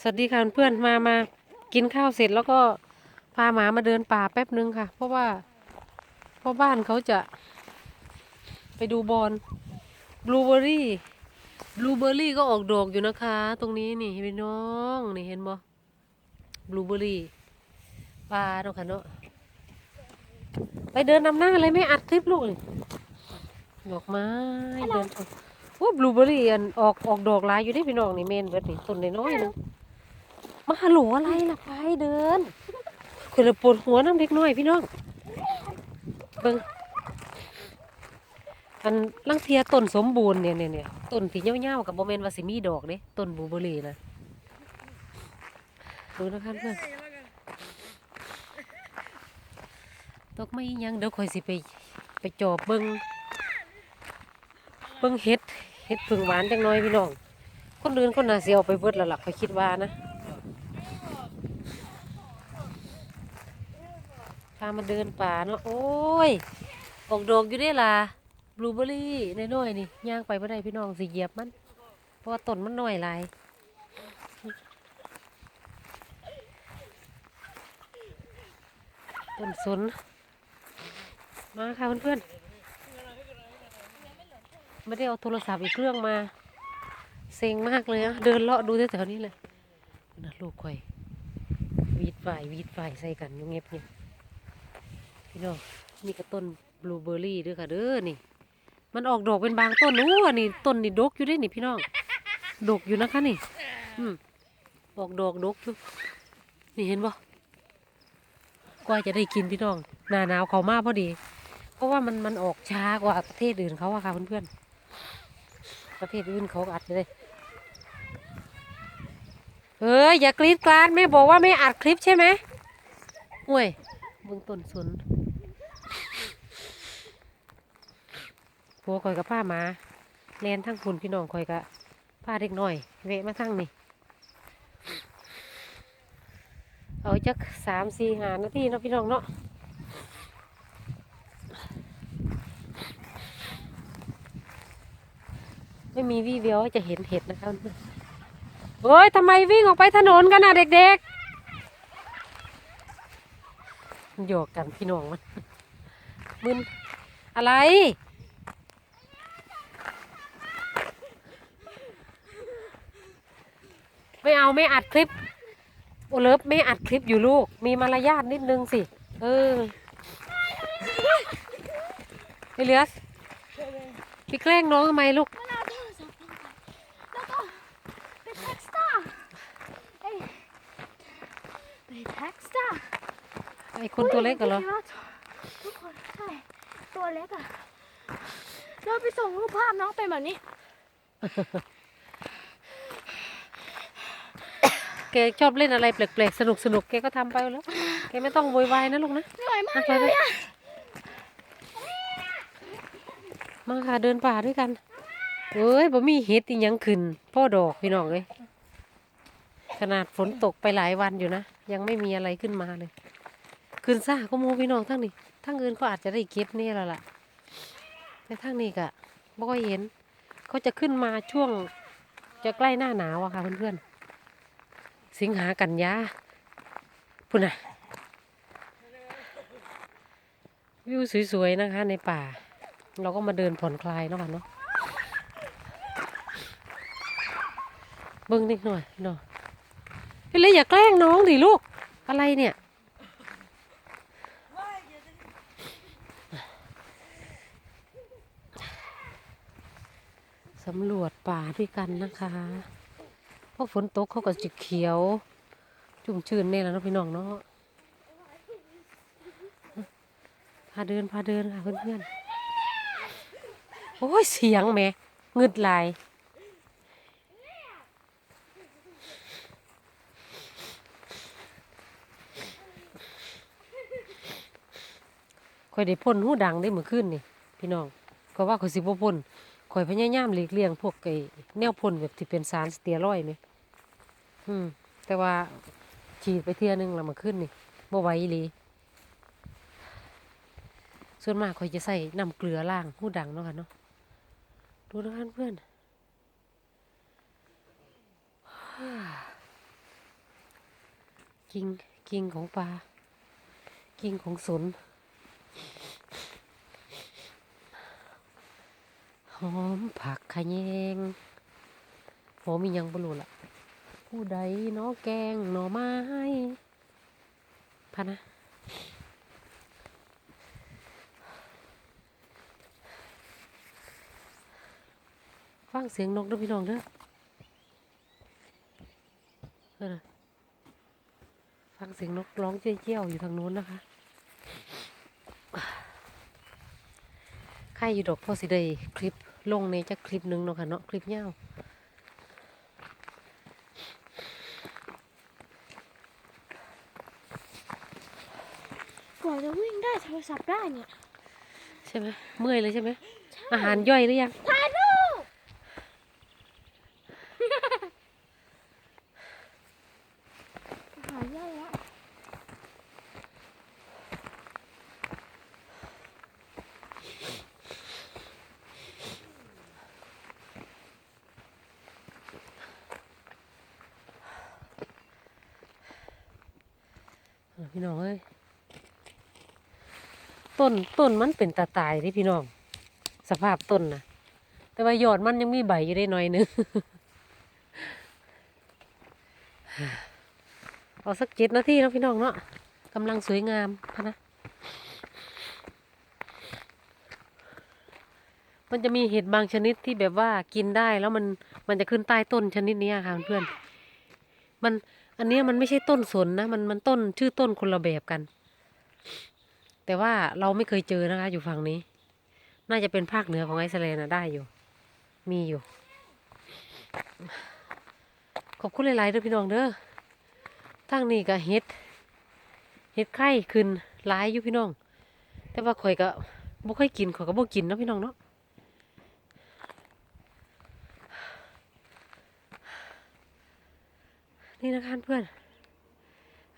สวัสดีค่ะเพื่อนมามากินข้าวเสร็จแล้วก็พาหมามาเดินป่าแป๊บนึงค่ะ เพราะว่าเพราะบ้านเขาจะไปดูบอลบลูเบอรี่บลูเบอรี่ก็ออกดอกอยู่นะคะ ตรงนี้นี่พี่น้องนี่เห็นบ่บลูเบอรี่ป่าเนาะค่ะเนาะไปเดินนำหน้าเลยไม่อัดคลิปลูกดอกไม้เดิน ชมโอ้บลูเบอรี่อันออกออกดอกหลายอยู่ได้พี่น้องนี่เมนเบิดนี่ต้นน้อยๆนึงมาฮัลโหลอะไรล่ะไปเดินคนละปวดหัวน้ำเล็กน้อยพี่น้องเบิ่งอันลังเทียต้นสมบูรณ์เนี่ยเนี่ยเนี่ยต้นที่เหี่ยวๆกับโมเมนวาสิมีดอกเด้ต้นบลูเบอร์รี่นะดูนะคะเพื่อนตกไม่ยังเดี๋ยวคอยสิไปไปจอบเบิ่ง เบิ่งเห็ดเห็ดผึ่งหวานจังน้อยพี่น้อง คนอื่นคนน่าเสียเอาไปเบิดแล้วล่ะคอยคิดว่านะพามาเดินป่าเนาะโอ้ยออกดอกอยู่ได้ล่ะบลูเบอร์รี่น้อยๆนี่ย่างไปไม่ได้พี่น้องสิเหยียบมัน เพราะว่าต้นมันน้อยหลายต้นสนมาค่ะเพื่อนๆ ไม่ได้เอาโทรศัพท์อีกเครื่องมา เซ็งมากเลยอะเดินเลาะดูแถวๆนี้เลยนะลูกคอยวีดฝ่ายวีดฝ่ายใส่กันยุ่งเงียบเนี่ยพี่น้องนี่ก็ต้นบลูเบอร์รี่ด้วยค่ะเด้อนี่ มันออกดอกเป็นบางต้นนู้นนี่ต้นนี่ดกอยู่ด้วยนี่พี่น้องดกอยู่นะคะนี่ อืมออกดอกดกอยู่นี่เห็นบ่กว่าจะได้กินพี่น้องหน้าหนาวเขามาพอดี เพราะว่ามันมันออกช้ากว่าประเทศอื่นเขาอะค่ะเพื่อนๆ ประเทศอื่นเขาอัดเลยเฮ้ยอย่ากรีดกรานแม่บอกว่าไม่อัดคลิปใช่ไหมอุ้ยเบื้องต้นสนผัวคอยกับผ้ามาแลนทั้งคุณพี่น้องคอยกับผ้าเด็กน้อยเวะมาทั้งนี่เอาจักสามสี่หานาทีเนาะพี่น้องเนาะ ไม่มีวี่แววว่าจะเห็นเห็ดนะคะเพื่อนๆโอ้ยทำไมวิ่งออกไปถนนกันน่ะเด็กๆหยกกันพี่น้องมันมึนอะไรไม่เอาไม่อัดคลิป โอเลิฟไม่อัดคลิปอยู่ลูก มีมารยาทนิดนึงสิ เออไอเลียสพี่แกล้งน้องทำไมลูก มันเอาโทรศัพท์ลงไปแล้วก็ไปแท็กสตาร์เอ้ยไป แท็กสตาร์ไอคนตัวเล็กกันเหรอทุกคนใช่ตัวเล็กอะเราไปส่งรูปภาพน้องเป็นแบบนี้ แกชอบเล่นอะไรแปลกๆสนุกสนุกๆแกก็ทำไปแล้วแกไม่ต้องโวยวายนะลูกนะเหนื่อยมากอะไปเลไปยอะมาค่ะเดินป่าด้วยกันเอ้ยบ่มีเห็ดอีหยังขึ้นพ่อดอกพี่น้องเลยขนาดฝนตกไปหลายวันอยู่นะ ยังไม่มีอะไรขึ้นมาเลยขึ้นซ่าก็โมพี่น้องทั้งนี้ทั้งอื่นเขาอาจจะได้เก็บนี่แล้วล่ะแต่ทั้งนี้กะบ่ค่อยเห็น เขาจะขึ้นมาช่วงจะใกล้หน้าหนาวอะค่ะเพื่อนๆสิงหากันยาพุ่นน่ะวิวสวยๆนะคะในป่า เราก็มาเดินผ่อนคลายเนาะค่ะเนาะเบิ้งนิดหน่อยเนาะ พี่เล็กอย่าแกล้งน้องดิลูก อะไรเนี่ย สำรวจป่าด้วยกันนะคะเพราะฝนตกเขาก็จะเขียวชุ่มชื้นเนี่ยแหล้วนะพี่น้องเนาะพาเดินพาเดินค่ะเพื่อนๆโอ้ยเสียงแม่เงึดไหลาย คอยได้พ่นหูดังได้เมื่อคืนนี่พี่น้องก็ว่าคอยสิบ่พ่นคอยพยายามหลีกเลี่ยงพวกไอ้แนวพ่นแบบที่เป็นสารสเตียรอยด์ไหมอืมแต่ว่าฉีดไปเที่ยหนึงแล้วเมื่อคืนนี่บ่ไหวอีหลีส่วนมากคอยจะใส่น้ำเกลือล่างหูดังเนาะค่ะเนาะดูนะคะเพื่อนกิ่งกิ่งของปลากิ่งของสน หอมผักขะแยงหอมมียังบรูล่ะ ผู้ใดน้อแกงหน่อไม้พะนะฟังเสียงนกด้วยพี่น้องเด้อะฟังเสียงนกร้องเจี้ยวอยู่ทางโน้นนะคะ ใครอยู่ดอกพ่อสิได้คลิปลงในจะคลิปหนึ่งเนาะค่ะเนาะคลิปยาวกว่าจะวิ่งได้โทรศัพท์ได้เนี่ย ใช่ไหมเมื่อยเลยใช่ไหมอาหารย่อยหรือยัง ถ่ายรูปหายได้แล้ว เออ พี่น้องเอ้ยต้นต้นมันเป็นตาตายเดิพี่น้อง สภาพต้นนะแต่ว่ายอดมันยังมีใบอยู่ได้หน่อยนึงเอาสักเจ็ดนาทีแล้วพี่น้องเนาะกำลังสวยงามพะนะมันจะมีเห็ดบางชนิดที่แบบว่ากินได้แล้วมันมันจะขึ้นใต้ต้นชนิดนี้ค่ะเพื่อน มันอันเนี้ยมันไม่ใช่ต้นสนนะ มันมันต้นชื่อต้นคนละแบบกัน แต่ว่าเราไม่เคยเจอนะคะ อยู่ฝั่งนี้ น่าจะเป็นภาคเหนือของไอซ์แลนด์นะได้อยู่ มีอยู่ ขอบคุณหลายๆเด้อพี่น้องเด้อทางนี้ก็เฮ็ดเฮ็ดไข่ขึ้นหลายอยู่พี่น้อง แต่ว่าข่อยก็บ่ค่อยกินข่อยก็บ่กินเนาะพี่น้องเนาะ นี่นะคะเพื่อน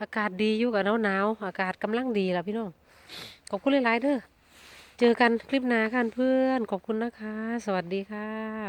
อากาศดีอยู่กับหนาวหนาวๆอากาศกำลังดีล่ะพี่น้องขอบคุณหลายๆเด้อเจอกันคลิปหน้ากันเพื่อน ขอบคุณนะคะ สวัสดีค่ะ